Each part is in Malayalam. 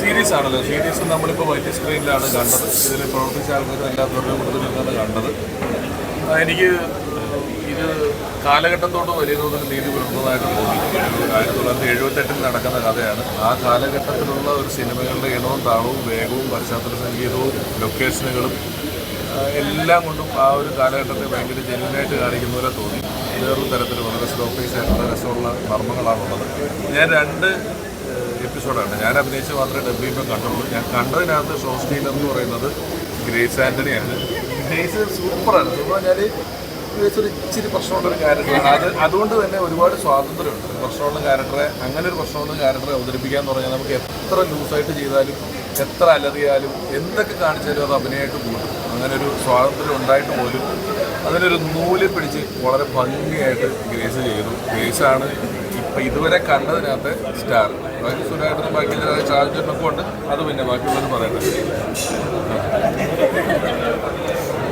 സീരീസ് ആണല്ലോ. സീരീസ് നമ്മളിപ്പോൾ വലിയ സ്ക്രീനിലാണ് കണ്ടത്. ഇതിൽ പ്രവർത്തിച്ച ആൾക്കാരും എല്ലാത്തവരുടെ കൂടുതൽ നിന്നാണ് കണ്ടത്. എനിക്ക് ഇത് കാലഘട്ടത്തോട് വലിയ തോതിൽ നീതി പുലർത്തുന്നതായിട്ട് തോന്നി ആയിരത്തി തൊള്ളായിരത്തി എഴുപത്തെട്ടിൽ നടക്കുന്ന കഥയാണ്. ആ കാലഘട്ടത്തിലുള്ള ഒരു സിനിമകളുടെ ഇണവും താളവും വേഗവും പശ്ചാത്തല സംഗീതവും ലൊക്കേഷനുകളും എല്ലാം കൊണ്ടും ആ ഒരു കാലഘട്ടത്തെ ഭയങ്കര ജെന്യൂനായിട്ട് കാണിക്കുന്ന പോലെ തോന്നി. വേറൊരു തരത്തിൽ വളരെ സ്ലോ സ്റ്റോപ്പേസ് ആയിട്ടുള്ള രസമുള്ള മർമ്മങ്ങളാണുള്ളത് ഞാൻ രണ്ട് എപ്പിസോഡാണ് ഞാൻ അഭിനയിച്ച് മാത്രമേ ഡബ്ല്യൂപ്പം കണ്ടുള്ളൂ. ഞാൻ കണ്ടതിനകത്ത് ഷോ സ്റ്റീലർ എന്ന് പറയുന്നത് ഗ്രേസ് ആന്റണിയാണ് ഗ്രേസ് സൂപ്പറാണ് സൂപ്പർ പറഞ്ഞാൽ ഗ്രേസ് ഒരു ഇച്ചിരി പ്രശ്നമുള്ളൊരു ക്യാരക്ടറാണ്. അത് അതുകൊണ്ട് തന്നെ ഒരുപാട് സ്വാതന്ത്ര്യമുണ്ട്. പ്രശ്നമുള്ള ക്യാരക്ടറെ അങ്ങനെ ഒരു പ്രശ്നമുള്ള ക്യാരക്ടറെ അവതരിപ്പിക്കുക എന്ന് പറഞ്ഞാൽ നമുക്ക് എത്ര ലൂസായിട്ട് ചെയ്താലും എത്ര അലറിയാലും എന്തൊക്കെ കാണിച്ചാലും അത് അഭിനയമായിട്ട് പോകും. അങ്ങനെ ഒരു സ്വാതന്ത്ര്യം ഉണ്ടായിട്ട് പോലും അതിനൊരു നൂൽ പിടിച്ച് വളരെ ഭംഗിയായിട്ട് ഗ്രേസ് ചെയ്തു. ഗ്രേസാണ് ഇപ്പം ഇതുവരെ കണ്ടതിനകത്ത് സ്റ്റാർ. ബാക്കി സുരായിട്ടും ബാക്കി ചാർജറിനൊക്കെ ഉണ്ട് അത് പിന്നെ ബാക്കിയുള്ളത് പറയട്ടെ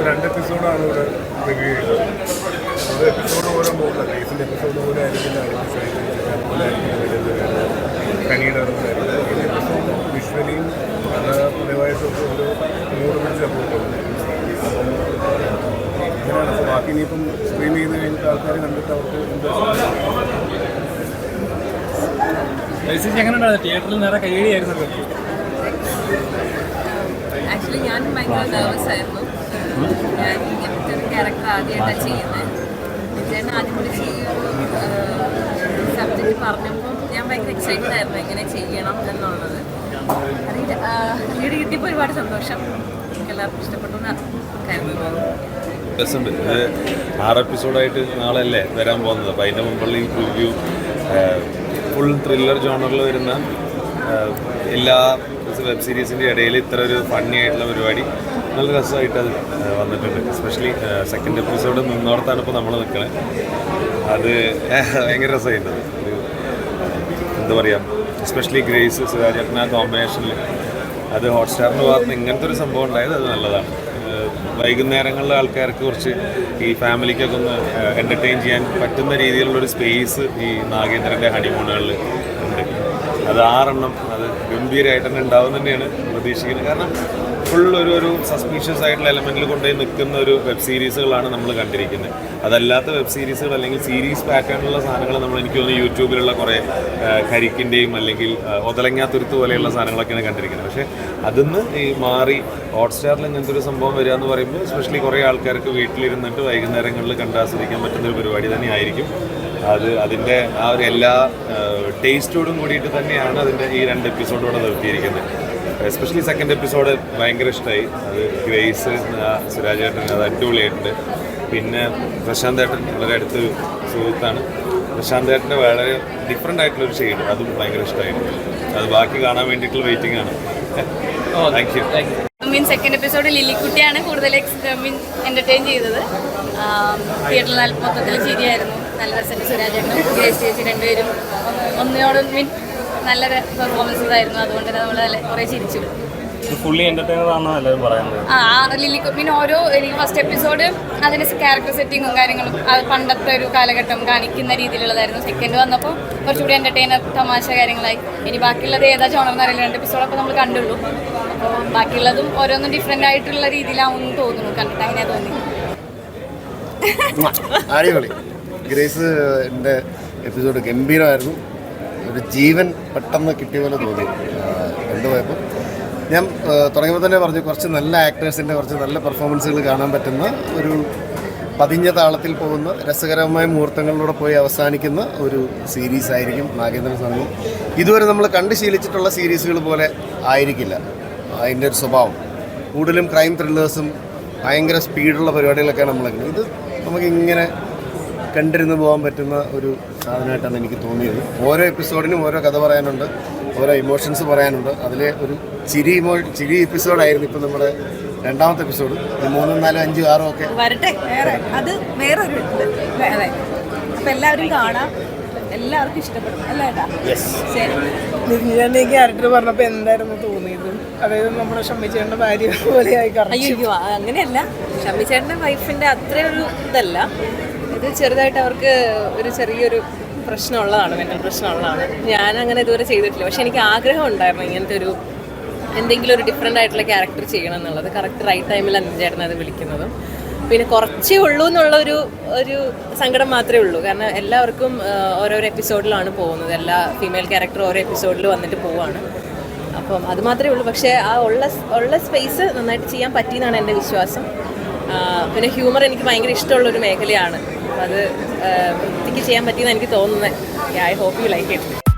രണ്ട് എപ്പിസോഡാണ് ഇവിടെ എപ്പിസോഡ് ഓരോ മൂന്ന് റേസിന്റെ എപ്പിസോഡ് പോലെ ആയിരിക്കും പോലെ ഈ എപ്പിസോഡ് വിഷ്വലിയും പലവായിട്ടൊക്കെ ഒരു മൂഡ് പിടിച്ച് അപ്പോൾ ബാക്കി ഇനിയിപ്പം സ്ട്രീം ചെയ്ത് കഴിഞ്ഞിട്ട് ആൾക്കാർ കണ്ടിട്ട് അവർക്ക് എന്താ എങ്ങനെയുണ്ടായിരുന്നു? തിയേറ്ററിൽ നേരെ ആക്ച്വലി ഞാൻ ഭയങ്കര നെർവസ് ആയിരുന്നു. ഞാൻ ഇങ്ങനത്തെ ഒരു ക്യാരക്ടർ ആദ്യമായിട്ടാണ് ചെയ്യുന്നത് വിജയൻ ആദ്യം ഒരു സബ്ജക്റ്റ് പറഞ്ഞപ്പോൾ ഞാൻ ഭയങ്കര എക്സൈറ്റഡ് ആയിരുന്നു. എങ്ങനെ ചെയ്യണം എന്നുള്ളത്. അതിൽ ലീഡ് കിട്ടിയപ്പോൾ ഒരുപാട് സന്തോഷം. എല്ലാവർക്കും ഇഷ്ടപ്പെട്ടു എന്ന് കരുതുന്നു രസമുണ്ട് ഇത് ആറ് എപ്പിസോഡായിട്ട് നാളെ അല്ലേ വരാൻ പോകുന്നത്? അപ്പോൾ അതിന്റെ മുമ്പുള്ള ഈ പ്രിവ്യൂ ഫുൾ ത്രില്ലർ ജോണറിൽ വരുന്ന എല്ലാ വെബ് സീരീസിന്റെ ഇടയിൽ ഇത്ര ഒരു ഫണ്ണി ആയിട്ടുള്ള പരിപാടി നല്ല രസമായിട്ട് അത് വന്നിട്ടുണ്ട്. എസ്പെഷ്യലി സെക്കൻഡ് എപ്പിസോഡ് നിന്നോടത്താണ് ഇപ്പോൾ നമ്മൾ നിൽക്കുന്നത് അത് ഭയങ്കര രസമായിട്ടുണ്ട്. ഒരു എന്താ പറയുക എസ്പെഷ്യലി ഗ്രേസ് സുരാജ് ആ കോമ്പിനേഷനിൽ അത് ഹോട്ട്സ്റ്റാറിന് ഭാഗത്ത് ഇങ്ങനത്തെ ഒരു സംഭവം ഉണ്ടായത് അത് നല്ലതാണ്. ഏഹ് വൈകുന്നേരങ്ങളിലെ ആൾക്കാർക്ക് കുറച്ച് ഈ ഫാമിലിക്കൊക്കെ ഒന്ന് എന്റർടൈൻ ചെയ്യാൻ പറ്റുന്ന രീതിയിലുള്ളൊരു സ്പേസ് ഈ നാഗേന്ദ്രന്റെ ഹണിമൂണുകളിൽ ഉണ്ട്. അത് ആറെണ്ണം അത് ഗംഭീരമായിട്ട് തന്നെ ഉണ്ടാവും തന്നെയാണ് പ്രതീക്ഷിക്കുന്നത്. കാരണം ഫുൾ ഒരു ഒരു സസ്പീഷ്യസ് ആയിട്ടുള്ള എലമെന്റിൽ കൊണ്ടുപോയി നിൽക്കുന്ന ഒരു വെബ് സീരീസുകളാണ് നമ്മൾ കണ്ടിരിക്കുന്നത്. അതല്ലാത്ത വെബ് സീരീസുകൾ അല്ലെങ്കിൽ സീരീസ് പാറ്റേണിലുള്ള സാധനങ്ങൾ നമ്മൾ എനിക്ക് തോന്നുന്നു യൂട്യൂബിലുള്ള കുറേ കരിക്കിന്റെയും അല്ലെങ്കിൽ ഒതലങ്ങാ ഒതലങ്ങാത്തുരുത്ത് പോലെയുള്ള സാധനങ്ങളൊക്കെയാണ് കണ്ടിരിക്കുന്നത്. പക്ഷേ അതിന്ന് ഈ മാറി ഹോട്ട്സ്റ്റാറിൽ ഇങ്ങനത്തെ ഒരു സംഭവം വരിക എന്ന് പറയുമ്പോൾ സ്പെഷ്യലി കുറേ ആൾക്കാർക്ക് വീട്ടിലിരുന്നിട്ട് വൈകുന്നേരങ്ങളിൽ കണ്ടാസ്വദിക്കാൻ പറ്റുന്ന ഒരു പരിപാടി തന്നെയായിരിക്കും അത് അതിന്റെ ആ ഒരു എല്ലാ ടേസ്റ്റോടും കൂടിയിട്ട് തന്നെയാണ് അതിന്റെ ഈ രണ്ട് എപ്പിസോഡോടെ നിർത്തിയിരിക്കുന്നത്. എസ്പെഷ്യലി സെക്കൻഡ് എപ്പിസോഡ് ഭയങ്കര ഇഷ്ടമായി അത് ഗ്രേസ് സുരാജ് ഏട്ടൻ അത് അടിപൊളിയായിട്ടുണ്ട്. പിന്നെ പ്രശാന്ത് ഏട്ടൻ വളരെ അടുത്തൊരു സുഹൃത്താണ്. പ്രശാന്ത് ഏട്ടന്റെ വളരെ ഡിഫറെന്റ് ആയിട്ടുള്ള ഒരു ഷെയ്ഡ് അതും ഭയങ്കര ഇഷ്ടമായിരുന്നു അത് ബാക്കി കാണാൻ വേണ്ടിയിട്ടുള്ള വെയിറ്റിംഗ് ആണ്. Thank you mean second episode ലില്ലിക്കുട്ടിയാണ് കൂടുതൽ മീൻ എന്റർടൈൻ ചെയ്തത്. തിയേറ്ററിൽ നല്ല മൊത്തത്തിൽ ചിരിയായിരുന്നു നല്ല രസമായിട്ട് സുരാജേട്ടനും ഗ്രേസ് ചേച്ചി രണ്ടുപേരും ഒന്നിനോട് മീൻ നല്ല പെർഫോമൻസസ് ആയിരുന്നു അതുകൊണ്ട് തന്നെ നമ്മൾ കുറേ ചിരിച്ചു. ഫുള്ളി എല്ലാവരും പറയുന്നത്. ആ ആ ലില്ലി മീൻ ഓരോ ഫസ്റ്റ് എപ്പിസോഡ് അതിന്റെ ക്യാരക്ടർ സെറ്റിങ്ങും കാര്യങ്ങളും അത് പണ്ടത്തെ ഒരു കാലഘട്ടം കാണിക്കുന്ന രീതിയിലുള്ളതായിരുന്നു. സെക്കൻഡ് വന്നപ്പോൾ കുറച്ചുകൂടി എന്റർടൈനർ തമാശ കാര്യങ്ങളായി. ഇനി ബാക്കിയുള്ളത് ഏതാ ജോണെന്ന് അറിയില്ല. രണ്ട് എപ്പിസോഡൊക്കെ നമ്മൾ കണ്ടുള്ളൂ. അപ്പോൾ ബാക്കിയുള്ളതും ഓരോന്നും ഡിഫറെന്റ് ആയിട്ടുള്ള രീതിയിലാവും തോന്നുന്നു. കണ്ടിട്ട് അങ്ങനെ തോന്നി. അടിപൊളി. ഗ്രേസ് എപ്പിസോഡ് ഗംഭീരമായിരുന്നു. ഒരു ജീവൻ പെട്ടെന്ന് കിട്ടിയ പോലെ തോന്നി എന്തുപോയപ്പോൾ ഞാൻ തുടങ്ങിയപ്പോൾ തന്നെ പറഞ്ഞു കുറച്ച് നല്ല ആക്ടേഴ്സിന്റെ കുറച്ച് നല്ല പെർഫോമൻസുകൾ കാണാൻ പറ്റുന്ന ഒരു പതിഞ്ഞ താളത്തിൽ പോകുന്ന രസകരമായ മുഹൂർത്തങ്ങളിലൂടെ പോയി അവസാനിക്കുന്ന ഒരു സീരീസ് ആയിരിക്കും നാഗേന്ദ്ര സംഘം ഇതുവരെ നമ്മൾ കണ്ട് ശീലിച്ചിട്ടുള്ള സീരീസുകൾ പോലെ ആയിരിക്കില്ല. അതിന്റെ ഒരു സ്വഭാവം. കൂടുതലും ക്രൈം ത്രില്ലേഴ്സും ഭയങ്കര സ്പീഡുള്ള പരിപാടികളൊക്കെയാണ് നമ്മൾ ഇത് നമുക്കിങ്ങനെ കണ്ടിരുന്ന് പോകാൻ പറ്റുന്ന ഒരു സാധനമായിട്ടാണ് എനിക്ക് തോന്നിയത്. ഓരോ എപ്പിസോഡിനും ഓരോ കഥ പറയാനുണ്ട് ഓരോ ഇമോഷൻസ് പറയാനുണ്ട്. അതിലെ ഒരു ചിരി ഇമോ ചിരി എപ്പിസോഡായിരുന്നു ഇപ്പം നമ്മുടെ രണ്ടാമത്തെ എപ്പിസോഡ് മൂന്നും നാലും അഞ്ചും ആറും ഒക്കെ വരട്ടെ വേറെ അത് വേറൊരു ഒരു വേറെ അപ്പൊ എല്ലാവരും കാണാം. എല്ലാവർക്കും ഇഷ്ടപ്പെടും. അല്ലേ ക്യാരക്ടർ പറഞ്ഞപ്പോൾ എന്തായിരുന്നു തോന്നിയത്? അതായത് നമ്മുടെ ഷമ്മിച്ചേണ്ട ഭാര്യ പോലെയായി അയ്യോ അങ്ങനെയല്ല. ഷമ്മിച്ചേട്ടന്റെ വൈഫിന്റെ അത്രയൊരു ഇതല്ല. ഇത് ചെറുതായിട്ട് അവർക്ക് ഒരു ചെറിയൊരു പ്രശ്നമുള്ളതാണ് മെന്റൽ പ്രശ്നമുള്ളതാണ്. ഞാൻ അങ്ങനെ ഇതുവരെ ചെയ്തിട്ടില്ല. പക്ഷെ എനിക്ക് ആഗ്രഹം ഉണ്ടായിരുന്നു ഇങ്ങനത്തെ ഒരു എന്തെങ്കിലും ഒരു ഡിഫറെന്റ് ആയിട്ടുള്ള ക്യാരക്ടർ ചെയ്യണം എന്നുള്ളത്. കറക്റ്റ് റൈറ്റ് ടൈമിൽ ചേട്ടൻ അത് വിളിക്കുന്നതും. പിന്നെ കുറച്ചേ ഉള്ളൂ എന്നുള്ള ഒരു ഒരു സങ്കടം മാത്രമേ ഉള്ളൂ. കാരണം എല്ലാവർക്കും ഓരോരോ എപ്പിസോഡിലാണ് പോകുന്നത്. എല്ലാ ഫീമെയിൽ ക്യാരക്ടർ ഓരോ എപ്പിസോഡിൽ വന്നിട്ട് പോവാണ്. അപ്പം അത് മാത്രമേ ഉള്ളൂ. പക്ഷേ ആ ഉള്ള ഉള്ള സ്പേസ് നന്നായിട്ട് ചെയ്യാൻ പറ്റിയെന്നാണ് എന്റെ വിശ്വാസം. പിന്നെ ഹ്യൂമർ എനിക്ക് ഭയങ്കര ഇഷ്ടമുള്ളൊരു മേഖലയാണ്. അത് വൃത്തിക്ക് ചെയ്യാൻ പറ്റിയെന്ന് എനിക്ക് തോന്നുന്നത്. I hope you like it